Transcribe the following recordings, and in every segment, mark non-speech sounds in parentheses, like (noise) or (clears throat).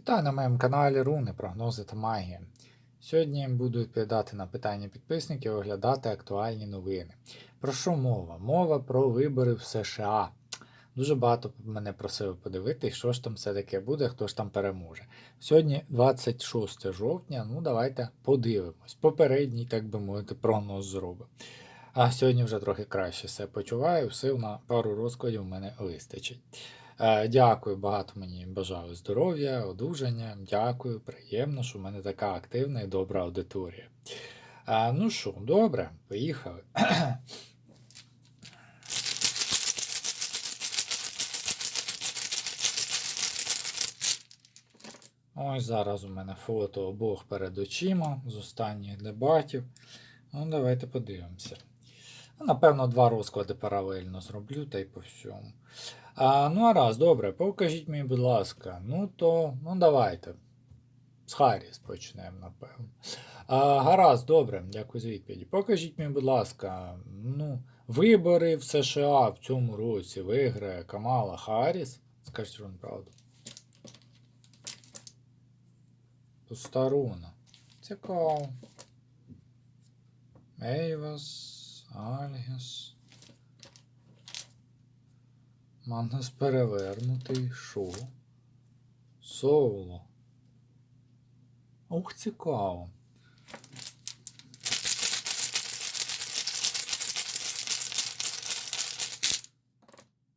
Вітаю на моєму каналі Руни, прогнози та магія. Сьогодні буду відповідати на питання підписників, оглядати актуальні новини. Про що мова? Мова про вибори в США. Дуже багато мене просили подивитись, що ж там все таке буде, хто ж там переможе. Сьогодні 26 жовтня, ну давайте подивимось. Попередній, так би мовити, прогноз зробимо. А сьогодні вже трохи краще все почуваю, сил на пару розкладів в мене вистачить. Е, Дякую, багато мені бажаю здоров'я, одужання. Дякую, приємно, що в мене така активна і добра аудиторія. Е, Ну що, добре, поїхали. (clears throat) Ось зараз у мене фото обох перед очима з останніх дебатів. Ну, давайте подивимося. Ну, Напевно, два розклади паралельно зроблю, та й по всьому. А, ну, а раз, добре, покажіть мені, будь ласка. Ну, то, ну давайте. З Харріс почнемо, напевно. А, гаразд, добре, дякую за відповіді. Покажіть мені, будь ласка, ну, вибори в США в цьому році виграє Камала Харріс. Скажіть вам правду. Пустаруна. Цікаво. Ейвас, Альгіс. Манас перевернутий. Шо? Соло. Ух, цікаво.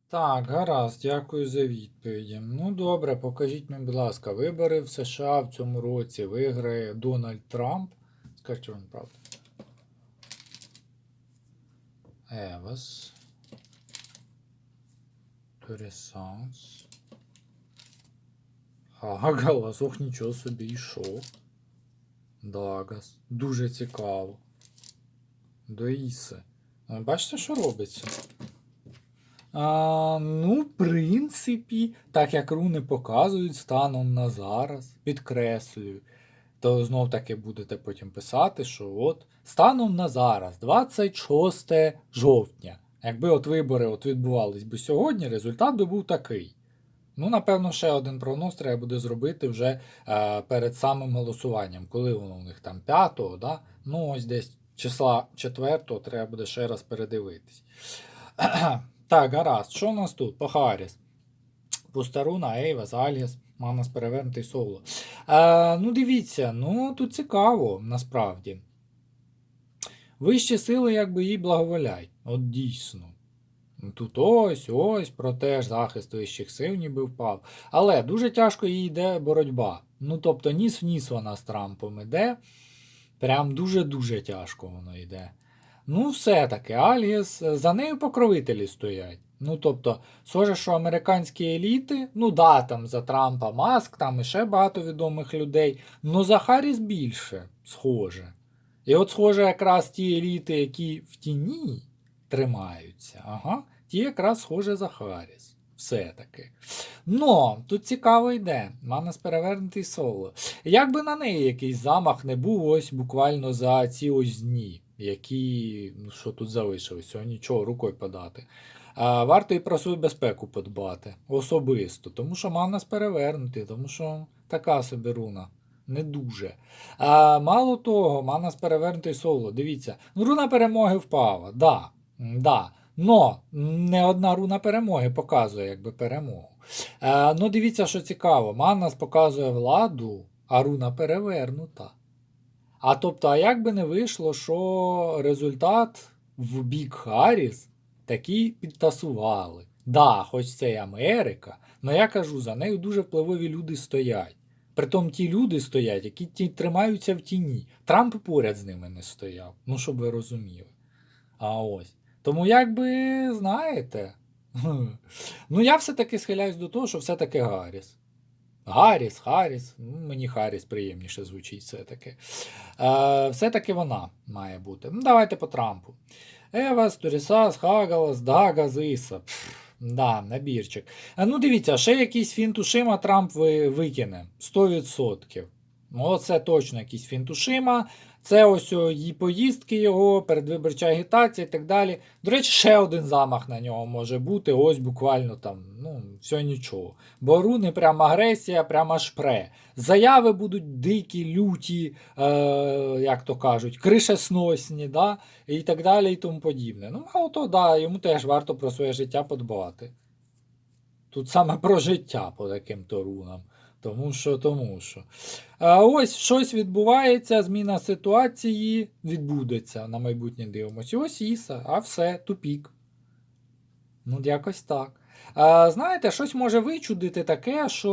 Так, гаразд, дякую за відповіді. Ну добре, покажіть мені, будь ласка, вибори в США в цьому році виграє Дональд Трамп. Скажіть вам правду. Евас. Торісанс. Хагалас, (laughs) ох, нічого собі йшов. Дагас. Дуже цікаво. Доїсе. Бачите, що робиться? А, ну, в принципі, так як руни показують станом на зараз, підкреслюю, то знов таки будете потім писати, що от станом на зараз, 26 жовтня. Якби от вибори от відбувались би сьогодні, результат би був такий. Ну, напевно, ще один прогноз треба буде зробити вже е, перед самим голосуванням, коли воно у них там 5-го, да? ну ось десь числа 4-го треба буде ще раз передивитись. (clears throat) Так, гаразд, що у нас тут? По Харріс. Пустаруна, Ейвас, Альгіс, Манас перевернутий соло. Е, ну, дивіться, ну тут цікаво, насправді. Вищі сили, якби їй благоволять. От дійсно. Тут ось, ось, проте ж захист вищих сил ніби впав. Але дуже тяжко їй йде боротьба. Ну, тобто, ніс в ніс вона з Трампом іде. Прям дуже-дуже тяжко воно йде. Ну, все-таки, Альгіс, за нею покровителі стоять. Ну, тобто, схоже, що американські еліти, ну да, там за Трампа Маск, там і ще багато відомих людей, ну за Харріс більше, схоже. І от, схоже, якраз ті еліти, які в тіні тримаються, ага, ті якраз схоже за Харріс. Все-таки. Но тут цікаво йде. Манас перевернутий соло. Як би на неї якийсь замах не був ось буквально за ці ось дні, які, ну що тут залишилося, нічого рукою подати. А, варто і про свою безпеку подбати особисто, тому що Манас перевернутий, тому що така собі руна. Не дуже. А, Мало того, Манас перевернутий соло. Дивіться, руна перемоги впала. Да, да. Но не одна руна перемоги показує якби перемогу. Е, ну, дивіться, що цікаво. Манас показує владу, а руна перевернута. А тобто, а як би не вийшло, що результат в бік Харріс такі підтасували. Да, хоч це і Америка, але я кажу, за нею дуже впливові люди стоять. Притом ті люди стоять, які ті тримаються в тіні. Трамп поряд з ними не стояв. Ну, щоб ви розуміли. А ось. Тому, якби, знаєте. (laughs) Ну, я все-таки схиляюсь до того, що все-таки Гарріс. Гарріс, Харріс, ну, мені Харріс приємніше звучить все-таки. Е, все-таки вона має бути. Ну, давайте по Трампу. Евас, Турісас, Хагалас, Дагас, Іса. Пф, Да, набірчик. Ну дивіться, ще якийсь фінтушима Трамп ви, викине. 100%. Ну, це точно якийсь фінтушима. Це ось її поїздки його, передвиборча агітація і так далі. До речі, ще один замах на нього може бути. Ось буквально там, ну, все нічого. Бо руни прям агресія, прямо шпре. Заяви будуть дикі, люті, е, як то кажуть, кришесносні, да? і так далі, і тому подібне. Ну, мало то, да, йому теж варто про своє життя подбати. Тут саме про життя по таким то рунам. Тому що, тому що. А ось щось відбувається, зміна ситуації відбудеться на майбутнє дивимося. Ось Іса, а все, тупік. Ну, якось так. А, знаєте, щось може вичудити таке, що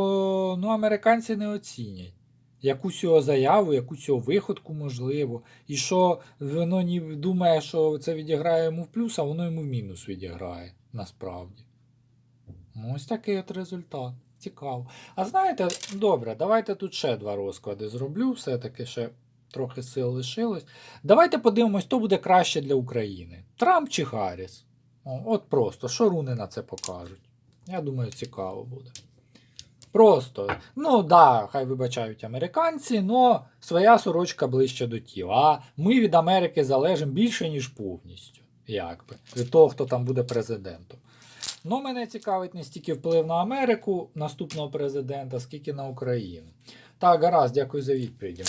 ну, американці не оцінять. Якусь його заяву, якусь його виходку, можливо. І що воно ні думає, що це відіграє йому в плюс, а воно йому в мінус відіграє насправді. Ну, ось такий от результат. Цікаво. А знаєте, добре, давайте тут ще два розклади зроблю. Все-таки ще трохи сил лишилось. Давайте подивимось, хто буде краще для України. Трамп чи Гарріс? О, от просто, що руни на це покажуть. Я думаю, цікаво буде. Просто, ну да, хай вибачають американці, але своя сорочка ближче до тіла. А ми від Америки залежимо більше, ніж повністю. Якби. Від того, хто там буде президентом. Ну, мене цікавить не стільки вплив на Америку наступного президента, скільки на Україну. Так, гаразд, дякую за відповіді.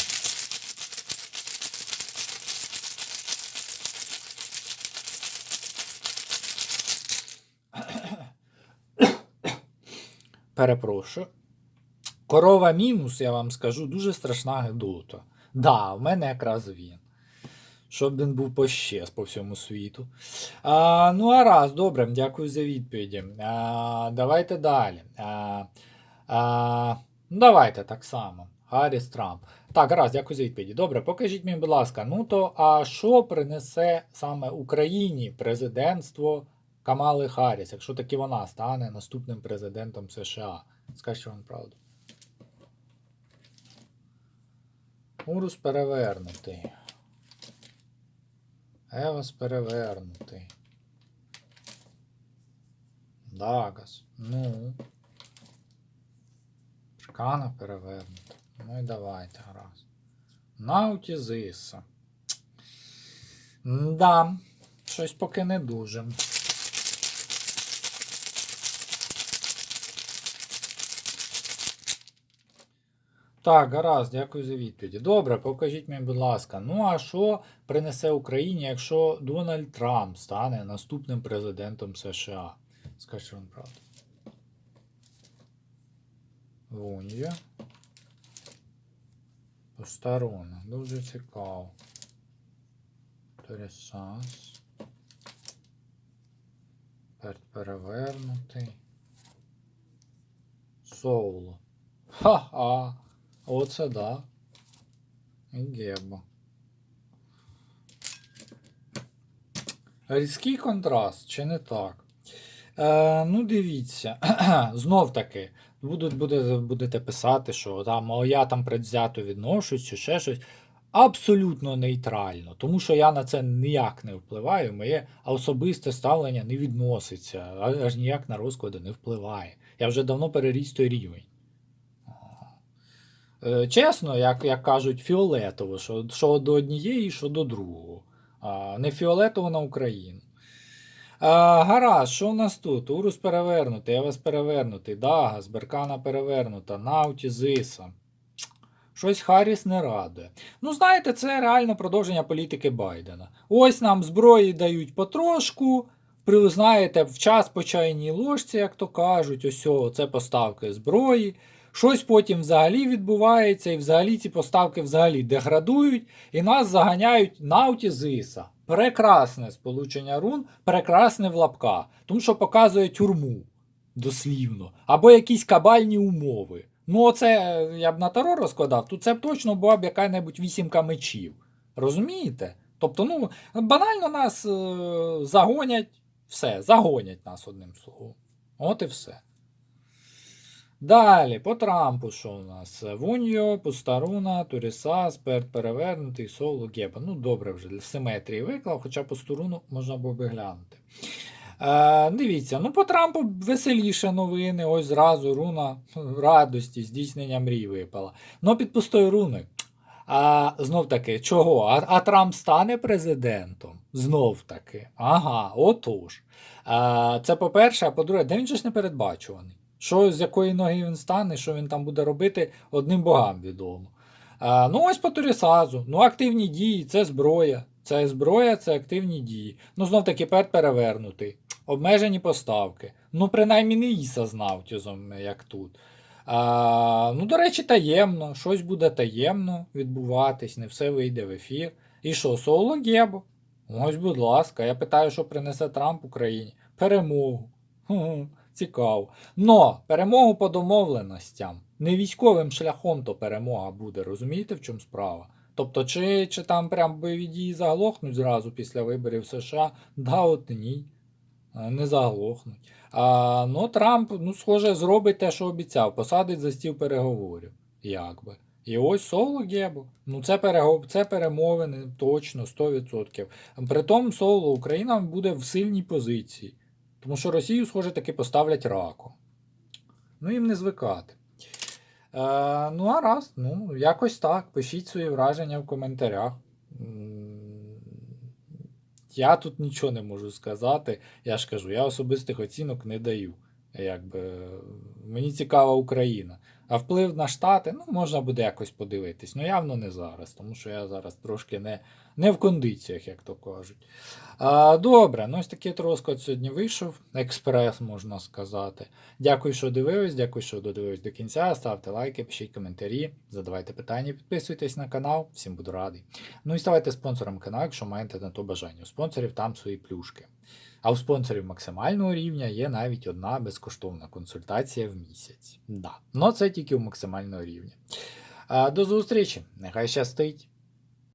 Перепрошую. Корова мінус, я вам скажу, дуже страшна гидота. Да, в мене якраз він. Щоб він був пощез по всьому світу. А, ну, а раз, добре, дякую за відповіді. А, давайте далі. А, а, ну, давайте так само. Гарріс Трамп. Так, раз, дякую за відповіді. Добре, покажіть мені, будь ласка, ну то а що принесе саме Україні президентство Камали Харріс, якщо таки вона стане наступним президентом США? Скажіть вам правду. Урус перевернутий. Евас перевернутий. Дагас. Ну. Шкана перевернута. Ну і давайте раз. Наутізиса. Да, щось поки не дуже. Так, гаразд, дякую за відповіді. Добре, покажіть мені, будь ласка. Ну а що принесе Україні, якщо Дональд Трамп стане наступним президентом США? Скажіть вам правду. Вунья. Посторона. Дуже цікаво. Торісас. Перевернутий. Соуло. Ха-ха. Оце да. І Геба. Різкий контраст, чи не так? Е, ну, дивіться. (clears throat) Знов таки, будуть, буде, будете писати, що там, о, я там предвзято відношусь, чи ще щось. Абсолютно нейтрально, тому що я на це ніяк не впливаю, моє особисте ставлення не відноситься, аж ніяк на розклади не впливає. Я вже давно переріс той рівень. Е, Чесно, як, як кажуть, фіолетово, що, що до однієї, що до другого. А, не фіолетово на Україну. А, гаразд, що у нас тут? Урус перевернутий, Евас перевернутий, Дагас, Беркана перевернута, Науті, Зиса. Щось Харріс не радує. Ну, знаєте, це реально продовження політики Байдена. Ось нам зброї дають потрошку. Знаєте, в час по чайній ложці, як то кажуть, ось це поставки зброї. Щось потім взагалі відбувається, і взагалі ці поставки взагалі деградують, і нас заганяють на Аутізиса. Прекрасне сполучення рун, прекрасне в лапках, тому що показує тюрму дослівно, або якісь кабальні умови. Ну, оце я б на таро розкладав, тут це б точно була б яка-небудь вісімка мечів. Розумієте? Тобто, ну, банально нас е- загонять, все, загонять нас одним словом. От і все. Далі, по Трампу, що у нас? Вуньо, Пустаруна, Туріса, Сперт перевернутий, Соло, Геба. Ну, добре вже для симетрії виклав, хоча Пустаруну можна було би глянути. Е, дивіться, ну по Трампу веселіше новини. Ось зразу руна радості, здійснення мрій випала. Ну, під пустою руною. А знов таки, чого? А, а Трамп стане президентом? Знов таки. Ага, отож. А, це по-перше, а по-друге, де він же ж не передбачуваний. Що з якої ноги він стане, що він там буде робити, одним богам відомо. А, ну, ось по Турісазу. Ну, активні дії це зброя. Це зброя, це активні дії. Ну, знов таки, пер перевернутий. Обмежені поставки. Ну, принаймні не Іса з Наутізом, як тут. А, ну, до речі, таємно. Щось буде таємно відбуватись, не все вийде в ефір. І що, Соло Гебо? Ось, будь ласка, я питаю, що принесе Трамп Україні. Перемогу. Цікаво. Но перемогу по домовленостям. Не військовим шляхом то перемога буде, розумієте, в чому справа? Тобто, чи, чи там прям бойові дії заглохнуть зразу після виборів США? Да, от ні. Не заглохнуть. А, ну, Трамп, ну, схоже, зробить те, що обіцяв, посадить за стіл переговорів. Якби. І ось Соло Гебо. Ну, це, перего... це перемовини точно 100%. Притом Соло Україна буде в сильній позиції. Тому що Росію, схоже, таки поставлять раку. Ну, їм не звикати. Е, ну, а раз, ну, якось так. Пишіть свої враження в коментарях. Я тут нічого не можу сказати. Я ж кажу, я особистих оцінок не даю. Якби, мені цікава Україна. А вплив на Штати, ну, можна буде якось подивитись. Ну, явно не зараз, тому що я зараз трошки не, не в кондиціях, як то кажуть. А, добре, ну ось такий розклад сьогодні вийшов. Експрес, можна сказати. Дякую, що дивились, дякую, що додивились до кінця. Ставте лайки, пишіть коментарі, задавайте питання, підписуйтесь на канал, всім буду радий. Ну і ставайте спонсором каналу, якщо маєте на то бажання. У спонсорів там свої плюшки. А у спонсорів максимального рівня є навіть одна безкоштовна консультація в місяць. Да. Ну це тільки у максимального рівня. До зустрічі! Нехай щастить!